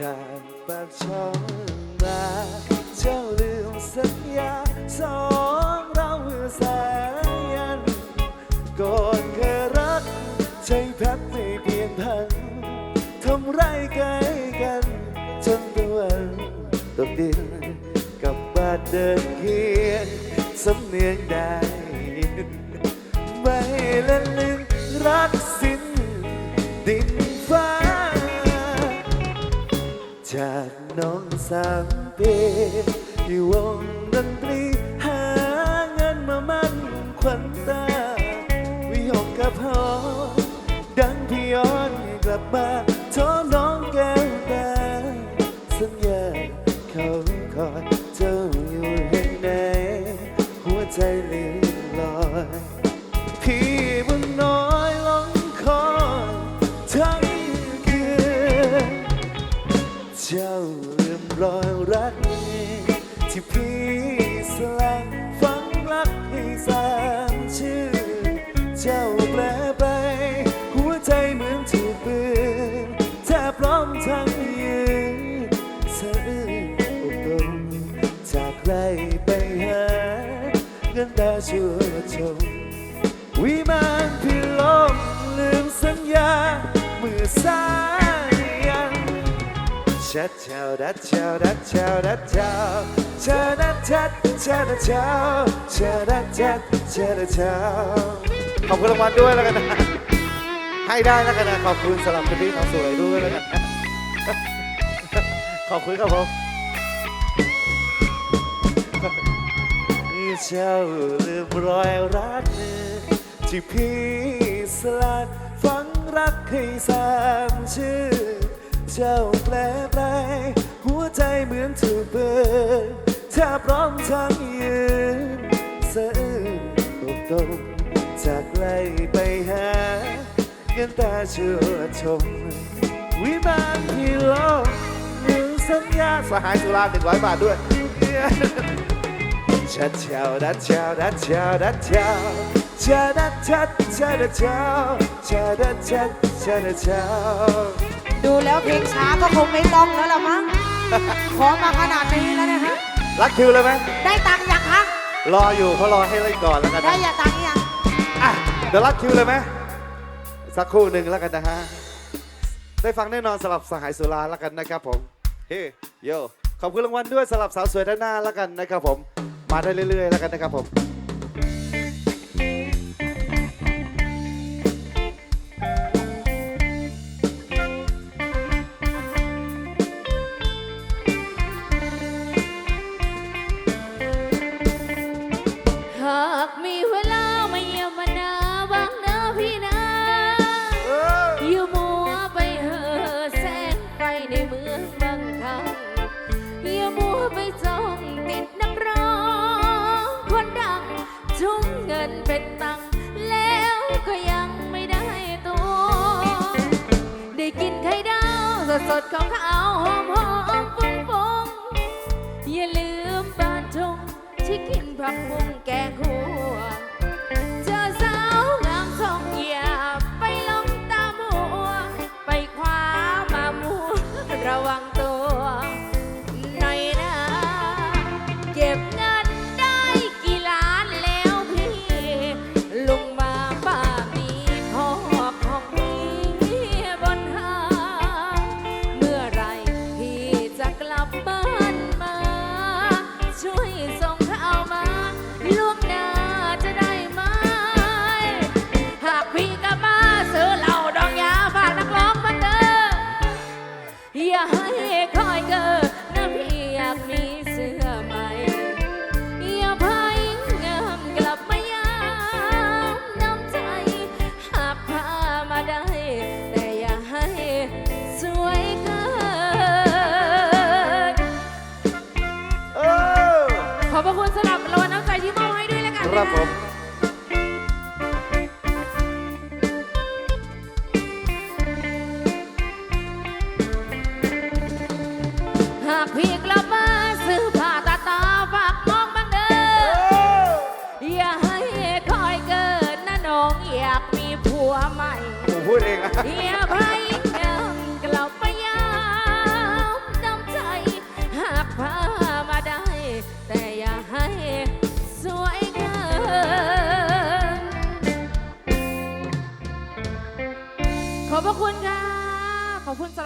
จากปากช่องมาเจ้าลืมสัญญาสองเราเมื่อสายันก่อนเคยรัก ใจแพับไม่เปลี่ยนพันทำไรายกายกัน จนตะวันตกดินกับบ้านเดินเคียงสำเนียงได้ไม่ละลึงรักสิ้นดินฟ้า จากน้องสามปีอยู่วงดนตรีหาเงินมามั่นขวัญตา วิหกกับหอดังพี่ย้อนกลับมาโทษน้อง ชัดเช้าดัดเช้าดัดเช้าดัดเช้าชาดัดชัดชาดัดเช้าชาดัดชัดชาดัดเช้าขอบคุณรางวัลด้วยแล้วกันนะให้ได้แล้วกันนะขอบคุณสำหรับคุณพี่เขาสวยด้วยแล้วกันขอบคุณครับผมนี่เจ้าลืมรอยรักที่พี่สลัดฝังรักให้สามชื่อ เจ้าแปลแปลหัวใจเหมือนถูกเบิร์ถ้าพร้อมทั้งยืนสะอื้นตกตรงจากไกลไปหาเงินตาเชื่อชม วิมานที่โลกลืมสัญญาสหายสุราหนึ่งร้อยบาทด้วยชัดเช้าดัดเช้าดัดเช้าดัดเช้าชาดัดชัดชาดัดเช้าชาดัดชัดชาดัดเช้า ดูแล้วเพลงช้าก็คงไม่ต้องแล้วละมั้ง ขอมาขนาดนี้แล้วนะฮะ รัดคิวเลยไหม ได้ตังค์ยังคะรออยู่เขารอให้เล่นก่อนแล้วกันได้นะอย่าตังค์ยังอะเดี๋ยวรัดคิวเลยไหมสักครู่หนึ่งแล้วกันนะฮะ ได้ฟังแน่นอนสำหรับสหายสุราแล้วกันนะครับผม เฮ้โยขอบคุณรางวัลด้วยสำหรับสาวสวยด้านหน้าแล้วกันนะครับผม มาได้เรื่อยๆแล้วกันนะครับผม ผักบุ้งแกงคั่ว คนะะรับผม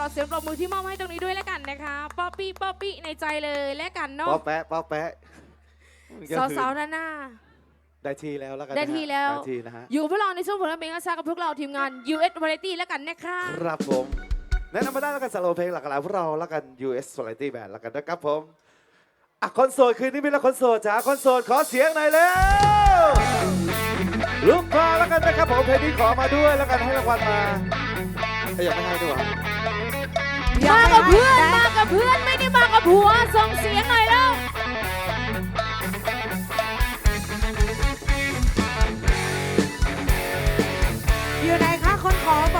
เราเสียงปรบมือที่มอบให้ตรงนี้ด้วยแล้วกันนะคะป๊อปปี้ป๊อปปี้ในใจเลยแล้วกันเนาะป๊อปแปะป๊อปแปะสาวๆหน้าหน้าได้ทีแล้วแล้วกันได้ทีแล้ว ได้ทีนะฮะ อยู่พวกเราในช่วงผลงานเพลงอาชากับพวกเราทีมงาน US Variety แล้วกันนะคะ ครับผมแนะนำมาได้แล้วกันสโลรัเพลงหลากหลายพวกเราแล้วกัน US Variety Band แล้วกันนะครับผมอะคอนโซลคืนนี้มีแล้วคอนโซลจ้าคอนโซลขอเสียงหน่อยเร็วลุกมาแล้วกันนะครับผมเพลงนี้ขอมาด้วยแล้วกันให้รางวัลมาขยับไม่ให้ด้วยครับ มากับเพื่อนมากับเพื่อนไม่ได้มากับผัวส่งเสียงหน่อยแล้วอยู่ไหนคะคนขอบอก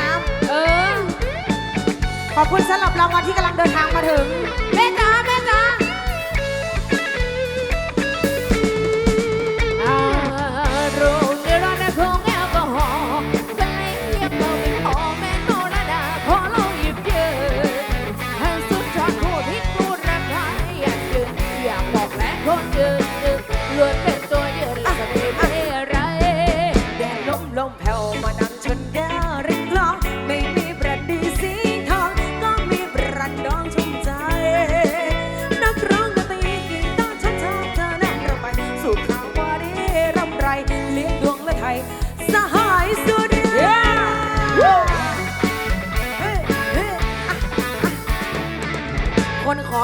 น้ำเออ ขอบคุณสำหรับรางวัลที่กำลังเดินทางมาถึงเม่จ๋า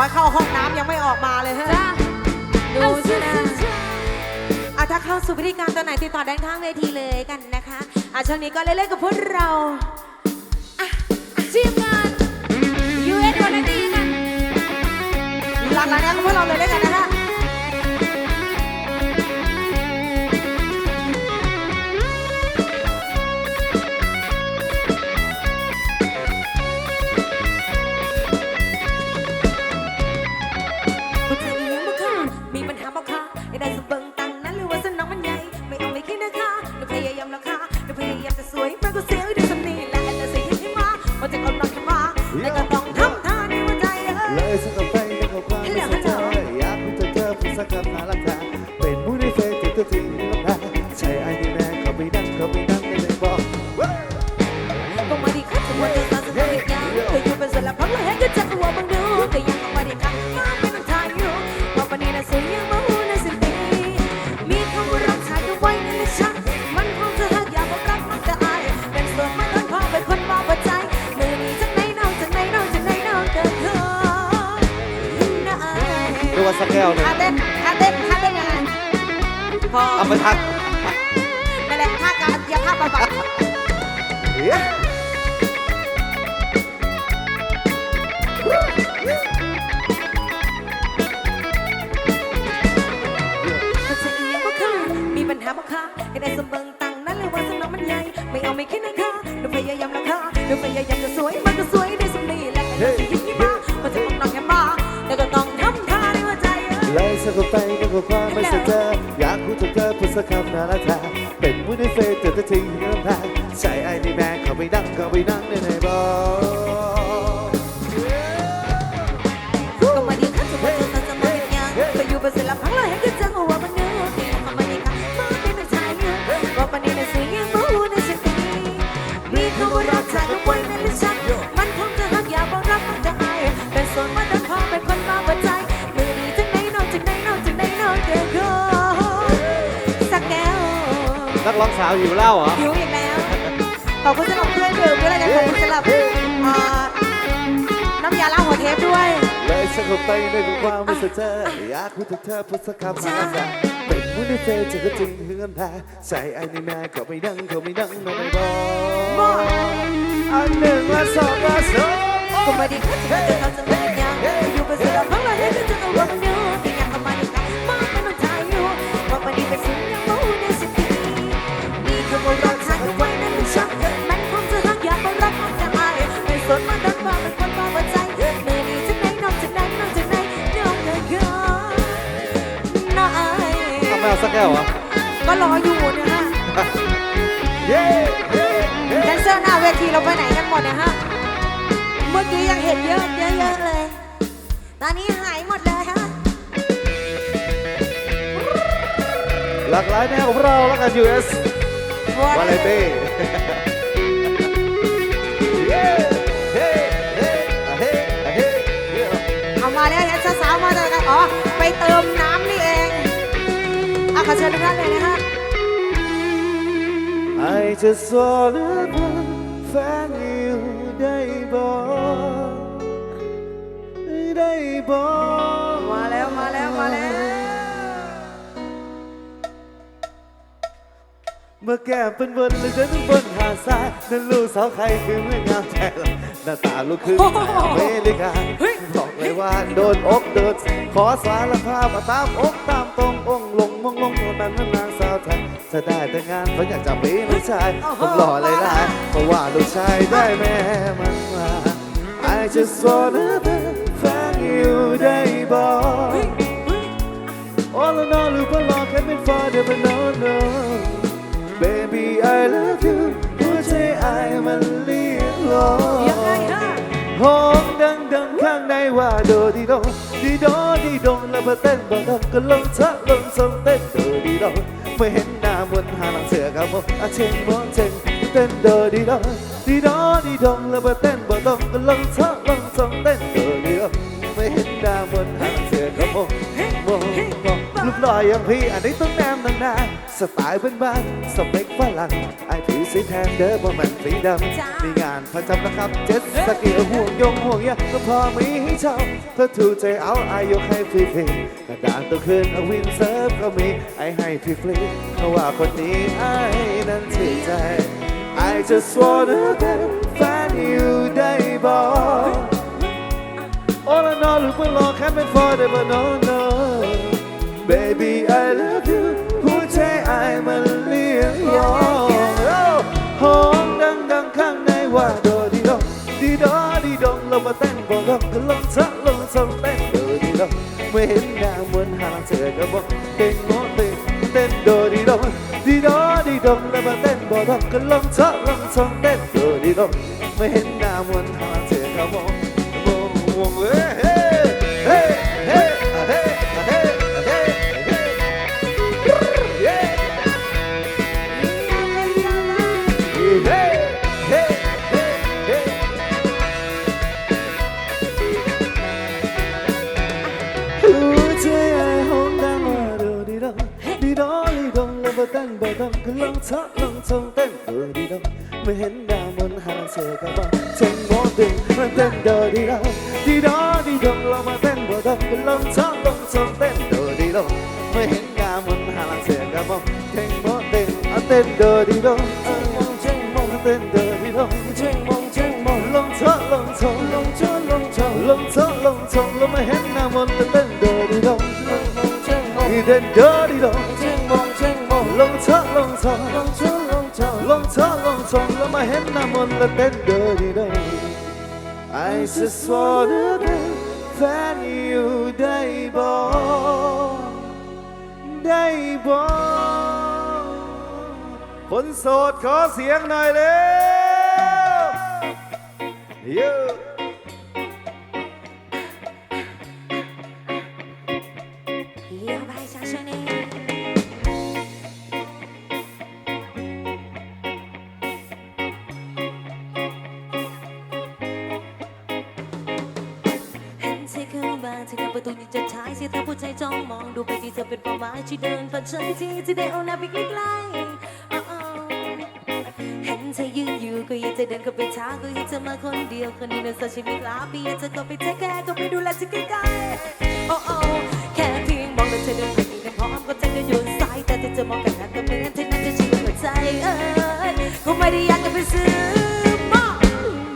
ให้เข้าห้องน้ำยังไม่ออกมาเลยฮะจ้ดูสินะอะถ้าเข้าสู่พิธีการตอนไหนติดต่อแด้นข้างเวทีเลยกันนะคะอะช่วงนี้ก็เล่นๆกับพวกเราอะทีมงาน US คนละทีกันหลังลากนี้นพวกเราเลยเล่นกันนะคะ พักนั่แหละท่าการเยียบท่าบำบัดเฮ้ยเขจะเอียงบ่ค่ะมีปัญหาบ่ค่ะก็ไอ้สมเบิงตังนั้นเลยว่าสนองมันใหญ่ ไม่เอาไม่คิดนะคะหนูพยายามแล้วค่ะหนูพยายาม สักคำน่ารักแท้เป็นผู้ในเฟซแต่จะทิ้งน้ำตาใส่ไอ้นี่แม่เข้าไปนั่งเข้าไปนั่งในในบอลก็มาดีค่ะจะมาเจอจะมาเป็นยังไปอยู่เป็นศิลปังเลยให้ก็จังว่ามันเนื้อที่ทำมาดีค่ะมาเป็นชายเนื้อว่าปนีในสิ่งยังรู้ในสิ่งนี้มีคำว่ารักจากไว้ในลิ้นชัก กร้องสาวหิวเหล้าเหรอ หิวอีกแล้ว ขอบคุณสำหรับเครื่องดื่มด้วยแล้วกันขอบคุณสำหรับอ่าน้ำยาล้างหัวเทปด้วย เลยสักไปนึกว่าความไม่สนใจอยากพูดถึงเธอพูดสักคำน่ารักแท้เป็นผู้ในเฟซจะทิ้งน้ำตาใส่ไอ้นี่แม่เข้าไปนั่งเข้าไปนั่งในในบอลอันหนึ่งและสองและสอง ก็ไม่ได้คัดจะจะเขาจะไม่ยังอยู่เป็นศิลปิ วาเลเต้เย้เฮ้เฮ้เฮ้เฮ้เฮ้เอามาแล้วเห็นสาวๆมาเลยกันอ๋อ ไปเติมน้ำนี่เองอาขอเชิญทุกท่านเลยนะฮะ I just wanna find you ได้บ่ได้บ่มาแล้วมาแล้วมาแล้ว เมื่อแก้มเป็นบนเลยเดินบนหาดทรายนั่นลูกสาวใครคือเมื่องามใจละหน้าตาลูกครึ่งอเมริกาบอกเลยว่าโดนอกโดนขอสารภาพว่าตามอกตามตรงองค์ลงมงลงเท่านั้นนางสาวไทยจะได้แต่งงานเพราะอยากจะมีลูกชายผมหล่อเลยล่ะเพราะว่าลูกชายได้แม่มันมา I just wanna find you ได้บ่ All in all ลูกก็รอแค่เป็น father but no no Baby I love you หัวใจไอ้มันเลี้ยงรอยังไงฮะห้องดังดังข้างในว่าโดดีโดดีโดดีโดแล้วมาเต้นบ่ทำก็ลงทะลงทรงเต้นโดดีโดไม่เห็นหน้าบนหาหลังเสือกับผมอาเชงโมเชงเต้นโดดีโดดีโดดีโดแล้วมาเต้นบ่ทำก็ลงทะลงทรงเต้นโดดีโดไม่เห็นหน้าบนหาหลังเสือกับผม โมโมลูกหล่ออย่างพี่อันนี้ต้องแนมนางนาสไตล์เป็นบ้านสเปคฝรั่งไอ้ถือสีแทนเด้อบ่แมันสีดำมีงานประจำนะครับเจ็ดสกีห่วงยงห่วงยาก็พอมีให้เช่าถ้าถูกใจเอาอายยกให้ฟรีๆกระดานตัวคืนเอาวินเซิร์ฟก็มีไอให้ฟรีๆเพราะว่าคนนี้ไอ้นั้นถือใจ I just wanna find you ได้บอก All in all ลูกไม่รอแค่เป็น for the but no no Baby I love you หัวใจไอ้มันเลี้ยงรองห้องดังดังข้างในว่าโดดีดงดีดอดีดงเรามาเต้นบอกกันก็ลงซะลองซะเต้นโดดีดงไม่เห็นหน้าบนหางเสือก็บอกเต้นโมเต้นเต้นโดดีดงดีดอดีดงเรามาเต้นบอกกันก็ลงซะลองซะเต้นโดดีดงไม่เห็นหน้าบนหางเสือ tên đi đâu tên đi đâu? Lông chó lông chó lông chó lông chó lông chó lông chó lông mày hết nào một tên đi đâu đi tên đi đâu? Lông chó lông chó lông chó lông chó lông chó lông chó lông mày hết nào một tên đi đâu? I just wanna dance when you day ball day ball คนโสดขอเสียงหน่อยเร็วเยอะเลี้ยวไปช้าชนีเห็นเธอเข้ามาที่หน้าประตูนี่จะท้ายเสียท่าผู้ใจจ้องมองดูไปที่เธอเป็นเป้าหมายที่เดินผ่านฉันที่ที่ได้เอาหน้าไปใกล้ๆ ก็อยากจะเขาไปช้าก็ยากจะมาคนเดียวคนนี้นโซเชียลมีกลาปีอยากจะเข้าไปเทคแคร์ก็ไปดูแลที่ใกล้ๆโอ้โอ้แค่เพียงมองแล้วเธอเดินไปนี่นพร้อมก็ใจก็โยนสายแต่ที่เธอมองกันนั้นก็เหมือนเธอนั้นจะชีวิตหัวใจเอ้ยก็ไม่ได้อยากจะไปซื้อมาก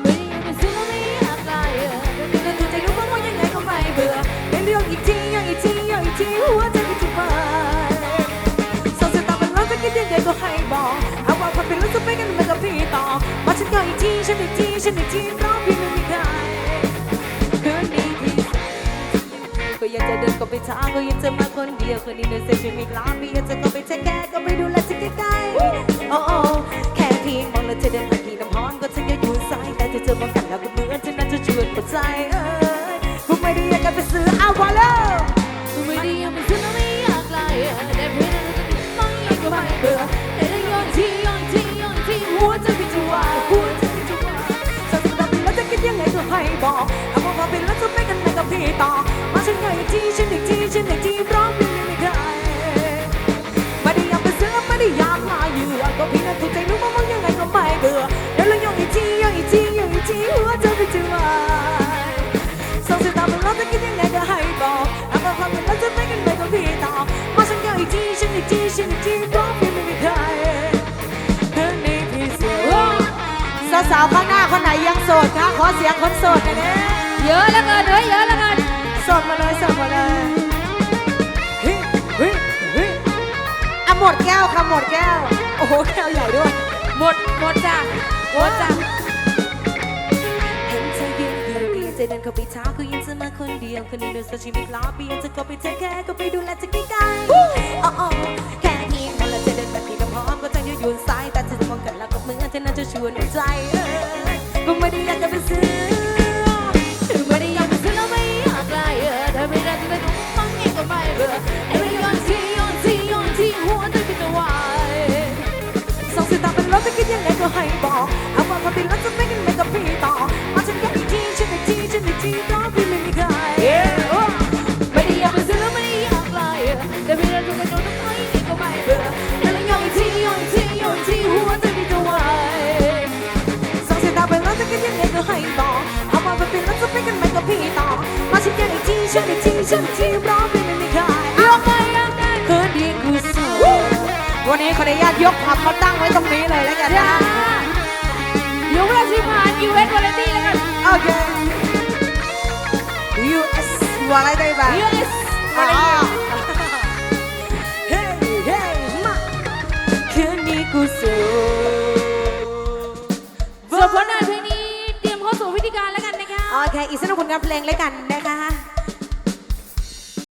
ไม่อยากไปซื้อไม่อยากได้เออแต่ก็ใจรู้ว่าว่ายังไงก็ไม่เบื่อเป็นเรื่องอีกทียังอีกทียังอีกทีหัวใจไม่จุกไปสองสายตาเป็นรถจะคิดยังไงก็ให้บอกเอาว่าความเป็นรถจะไปกันมันกับพี่ต่อ ก็อีกทีฉันอีกทีฉันอีกทีเพราะพี่ไม่มีใครคืนนี้พี่ก็อยากจะเดินก็ไปช้าก็ยังจะมาคนเดียวคนนี้เดินเส้นชีวิตล้าพี่อยากจะก็ไปเช็คแค่ก็ไปดูแลที่ใกล้ๆโอ้โอ้แค่เพียงมองแล้วเธอเดินผ่าน ทีฉันอีกทีฉันอีกทีเพราะพี่ไม่มีใครคืนนี้พี่เสียสาวๆข้างหน้าคนไหนยังโสดคะขอเสียงคนโสดหน่อยนะเยอะแล้วกันเฮ้ยเยอะแล้วกันโสดมาเลยโสดมาเลยเฮ้ยเฮ้ยเฮ้ยอะหมดแก้วค่ะหมดแก้ว โอ้โหแก้วใหญ่ด้วย หมดหมดจ้ะหมดจ้ะเห็นเธอยืนอยู่พี่จะเดินเข้าไปช้าก็ยังจะ มาคนเดียวคนนี้ดูสชิมิกลาเปียจะเข้าไปเทคแค่ก็ไปดูแลจะใกล้ๆอ๋ออ๋อแค่นี้พอเราจะเดินแบบพี่ก็พร้อมก็ใจยืดหยุ่นสายแต่เธอจะมองกันแล้วก็เหมือนเธอน่าจะชวนใจเอ้ยก็ไม่ได้อยากจะไปซื้อไม่ได้อยากไปซื้อแล้วไม่อยากได้เออแต่ไม่ได้จะไม่ต้องเองก็ไม่เบื่อแต่ได้ย้อนที่ย้อนที่ย้อนที่หัวใจพี่จะวายสองสายตาเป็นรถจะคิดยังไงก็ให้บอกเอาว่าความเป็นรถจะไม่กันไม่กับพี่ต่อ ยกผับมาตั้งไว้ตรงนี้เลยแล้วกันจ้านะยกเลิกที่ผ่านอีเวนต์วาไรตี้แล้วกัน โอเค US วาอะไรได้บ้าง US อ๋อเฮ้เฮ้มาคืนนี้กูสูส่วนผลงานเพลงนี้เตรียมเข้าสู่วิธีการแล้วกันนะคะ โอเค อีกสักหนึ่งผลงานเพลงแล้วกันนะคะ